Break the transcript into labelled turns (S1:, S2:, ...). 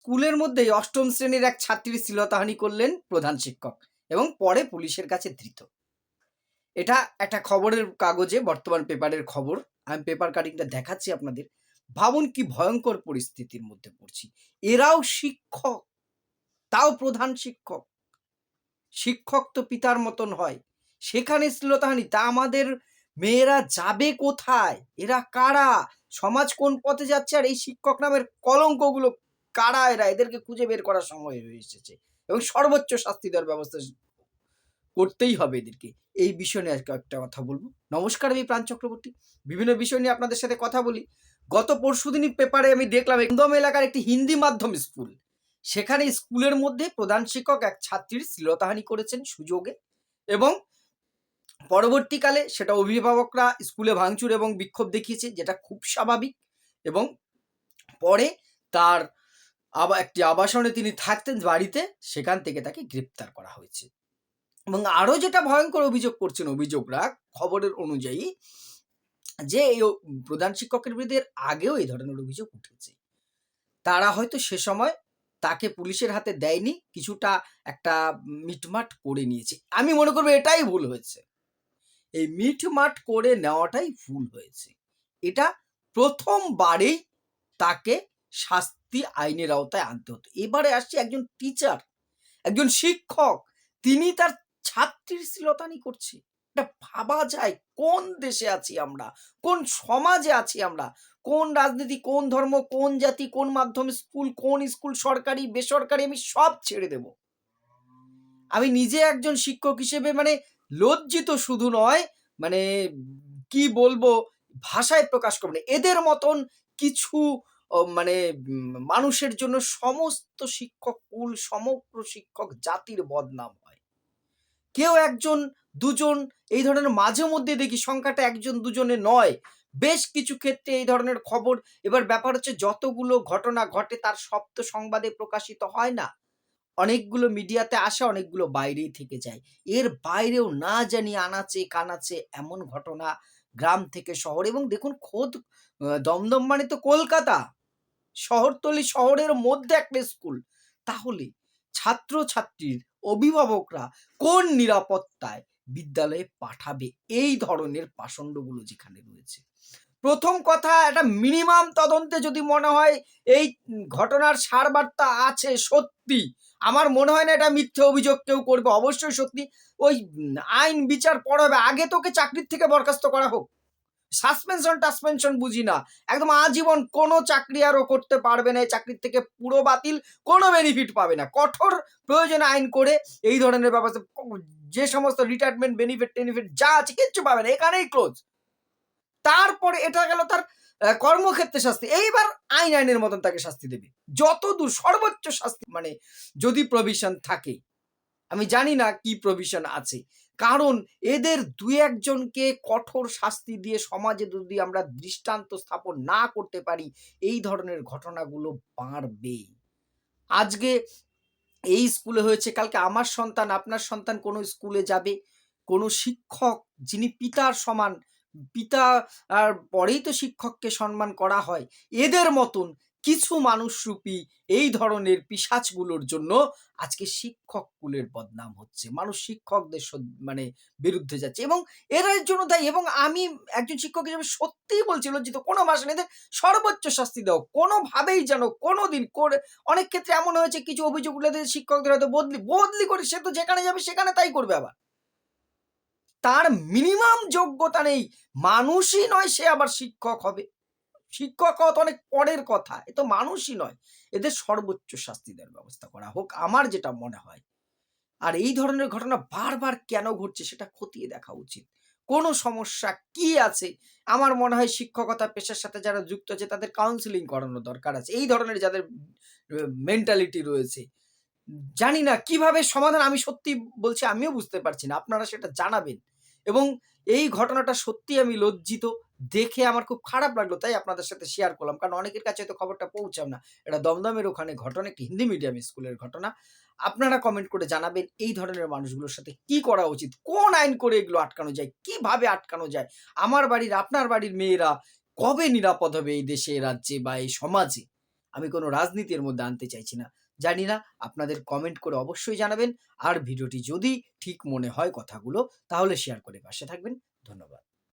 S1: স্কুলের মধ্যেই অষ্টম শ্রেণির এক ছাত্রীর শ্লীলতাহানি করলেন প্রধান শিক্ষক এবং পরে পুলিশের কাছে ধৃত। এটা একটা খবরের কাগজে, বর্তমান পেপারের খবর। আমি পেপার কাটিংটা দেখাচ্ছি আপনাদের। ভাবুন কি ভয়ঙ্কর পরিস্থিতির মধ্যে পড়ছি। এরাও শিক্ষক, তাও প্রধান শিক্ষক। শিক্ষক তো পিতার মতন হয়। সেখানে শ্লীলতাহানি, তা আমাদের মেয়েরা যাবে কোথায়? এরা কারা? সমাজ কোন পথে যাচ্ছে? আর এই শিক্ষক নামের কলঙ্কগুলো কারা এরা? এদেরকে খুঁজে বের করার সময় হয়ে এসেছে। এবং সর্বোচ্চ শাস্তি দেওয়ার ব্যবস্থা করতেই হবে এদেরকে। এই বিষয় নিয়ে আজকে একটা কথা বলব। নমস্কার আমি প্রাণ চক্রবর্তী। বিভিন্ন বিষয় নিয়ে আপনাদের সাথে কথা বলি। গত পরশুদিনই পেপারে আমি দেখলাম একদম এলাকার একটি হিন্দি মাধ্যম স্কুল। সেখানে স্কুলের মধ্যে প্রধান শিক্ষক এক ছাত্রীর শ্লীলতাহানি করেছেন সুযোগে এবং পরবর্তীকালে সেটা অভিভাবকরা স্কুলে ভাঙচুর এবং বিক্ষোভ দেখিয়েছে, যেটা খুব স্বাভাবিক এবং পরে তার আবার একটি আবাসনে তিনি থাকতেন বাড়িতে, সেখান থেকে তাকে গ্রেপ্তার করা হয়েছে। এবং আরও যেটা ভয়ঙ্কর অভিযোগ করছেন অভিযোগরা, খবরের অনুযায়ী যে এই প্রধান শিক্ষকের বিরুদ্ধে আগেও এই ধরনের অভিযোগ উঠেছে। তারা হয়তো সে সময় তাকে পুলিশের হাতে দেয়নি, কিছুটা একটা মিটমাট করে নিয়েছে। আমি মনে করব এটাই ভুল হয়েছে। এই মিটমাট করে নেওয়াটাই ভুল হয়েছে। এটা প্রথমবারেই তাকে শাস্তি আইনের আওতায় আনতে হতো। এবারে আসছে একজন টিচার একজন শিক্ষক, তিনি তার ছাত্রীর শ্লীলতানি করছে। এটা ভাবা যায়, কোন দেশে আছি আমরা? কোন সমাজে আছি আমরা? কোন রাজনীতি, কোন ধর্ম, কোন জাতি, কোন মাধ্যম স্কুল কোন স্কুল সরকারি, বেসরকারি, আমি সব ছেড়ে দেব। আমি নিজে একজন শিক্ষক হিসেবে মানে লজ্জিত শুধু নয় মানে কি বলব, ভাষায় প্রকাশ করব না। এদের মতন কিছু মানে মানুষের জন্য সমস্ত শিক্ষক কুল, সমগ্র শিক্ষক জাতির বদনাম হয়। কেউ একজন, দুজন, এই ধরনের মাঝে মধ্যে দেখি সংখ্যাটা একজন, দুজনে নয়। বেশ কিছু ক্ষেত্রে এই ধরনের খবর, এবার ব্যাপার হচ্ছে যতগুলো ঘটনা ঘটে তার সব তো সংবাদে প্রকাশিত হয় না। অনেকগুলো মিডিয়াতে আসে, অনেকগুলো বাইরেই থেকে যায়। এর বাইরেও না জানি আনাচে কানাচে এমন ঘটনা গ্রাম থেকে শহর এবং দেখুন খোদ দমদম মানে তো কলকাতা। শহরতলি শহরের মধ্যে একটা স্কুল তাহলে ছাত্র ছাত্রীর অভিভাবকরা কোন নিরাপত্তায় বিদ্যালয়ে পাঠাবে? এই ধরনের পাষণ্ডগুলো যেখানে রয়েছে। প্রথম কথা, একটা মিনিমাম তদন্তে যদি মনে হয় এই ঘটনার সারবার্তা আছে সত্যি, আমার মনে হয় না এটা মিথ্যে অভিযোগ কেউ করবে। অবশ্যই সত্যি, ওই আইন বিচার পর হবে আগে তোকে চাকরির থেকে বরখাস্ত করা হোক। সাসপেনশন টাসপেনশন বুঝি না। একদম আজীবন কোনো চাকরি আরও করতে পারবে না, এই চাকরির থেকে পুরো বাতিল, কোনো বেনিফিট পাবে না। কঠোর প্রয়োজনে আইন করে এই ধরনের ব্যবস্থা যে সমস্ত রিটায়ারমেন্ট বেনিফিট টেনিফিট যা আছে, কিচ্ছু পাবে না, এখানেই ক্লোজ তারপরে এটা গেল তার কর্মক্ষেত্রে শাস্তি। এইবার আইন আইনের মতন তাকে শাস্তি দেবে। যত দূর সর্বোচ্চ শাস্তি মানে যদি প্রভিশন থাকে। আমি জানি না কি প্রভিশন আছে। কারণ এদের দু একজনকে কঠোর শাস্তি দিয়ে সমাজে যদি আমরা দৃষ্টান্ত স্থাপন না করতে পারি, এই ধরনের ঘটনাগুলো বাড়বে আজকে এই স্কুলে হয়েছে, কালকে আমার সন্তান, আপনার সন্তান কোনো স্কুলে যাবে, কোনো শিক্ষক যিনি পিতার সমান, পিতা আর পরেই তো শিক্ষককে সম্মান করা হয়, এদের মতন কিছু মানুষরূপী এই ধরনের পিসাচগুলোর জন্য আজকে শিক্ষক কুলের বদনাম হচ্ছে। মানুষ শিক্ষকদের মানে বিরুদ্ধে যাচ্ছে এবং এরা এর জন্য দায়ী এবং আমি একজন শিক্ষক হিসেবে সত্যিই বলছি, লজ্জিত। কোনো ভাষা এদের সর্বোচ্চ শাস্তি দাও। কোনোভাবেই যেন কোনো দিন করে, অনেক ক্ষেত্রে এমন হয়েছে, কিছু অভিযোগ উঠলে যে শিক্ষকদের হয়তো বদলি বদলি করে সে তো যেখানে যাবে সেখানে তাই করবে আবার। তার মিনিমাম যোগ্যতা নেই। মানুষই নয় সে আবার শিক্ষক হবে। শিক্ষক হওয়া তো অনেক পরের কথা। এ তো মানুষই নয়। এদের সর্বোচ্চ শাস্তি দেওয়ার ব্যবস্থা করা হোক, আমার যেটা মনে হয়। আর এই ধরনের ঘটনা বারবার কেন ঘটছে সেটা খতিয়ে দেখা উচিত। কোনো সমস্যা কি আছে? আমার মনে হয় শিক্ষকতা পেশার সাথে যারা যুক্ত আছে, তাদের কাউন্সিলিং করানো দরকার আছে। এই ধরনের যাদের মেন্টালিটি রয়েছে। জানি না কীভাবে সমাধান, আমি সত্যি বলছি, আমিও বুঝতে পারছি না। আপনারা সেটা জানাবেন। এবং এই ঘটনাটা সত্যি আমি লজ্জিত। দেখে আমার খুব খারাপ লাগল, তাই আপনাদের সাথে শেয়ার করলাম। কারণ অনেকের কাছে তো খবরটা পৌঁছাম না। এটা দমদমের ওখানে ঘটনা, একটি হিন্দি মিডিয়াম স্কুলের ঘটনা। আপনারা কমেন্ট করে জানাবেন, এই ধরনের মানুষগুলোর সাথে কি করা উচিত? কোন আইন করে এগুলো আটকানো যায়? কীভাবে আটকানো যায়? আমার বাড়ির, আপনার বাড়ির মেয়েরা কবে নিরাপদ হবে এই দেশে, রাজ্যে বা এই সমাজে? আমি কোনো রাজনীতির মধ্যে আনতে চাইছি না। জানি না, আপনাদের কমেন্ট করে অবশ্যই জানাবেন। আর ভিডিওটি যদি ঠিক মনে হয় কথাগুলো, তাহলে শেয়ার করে পাশে থাকবেন। ধন্যবাদ।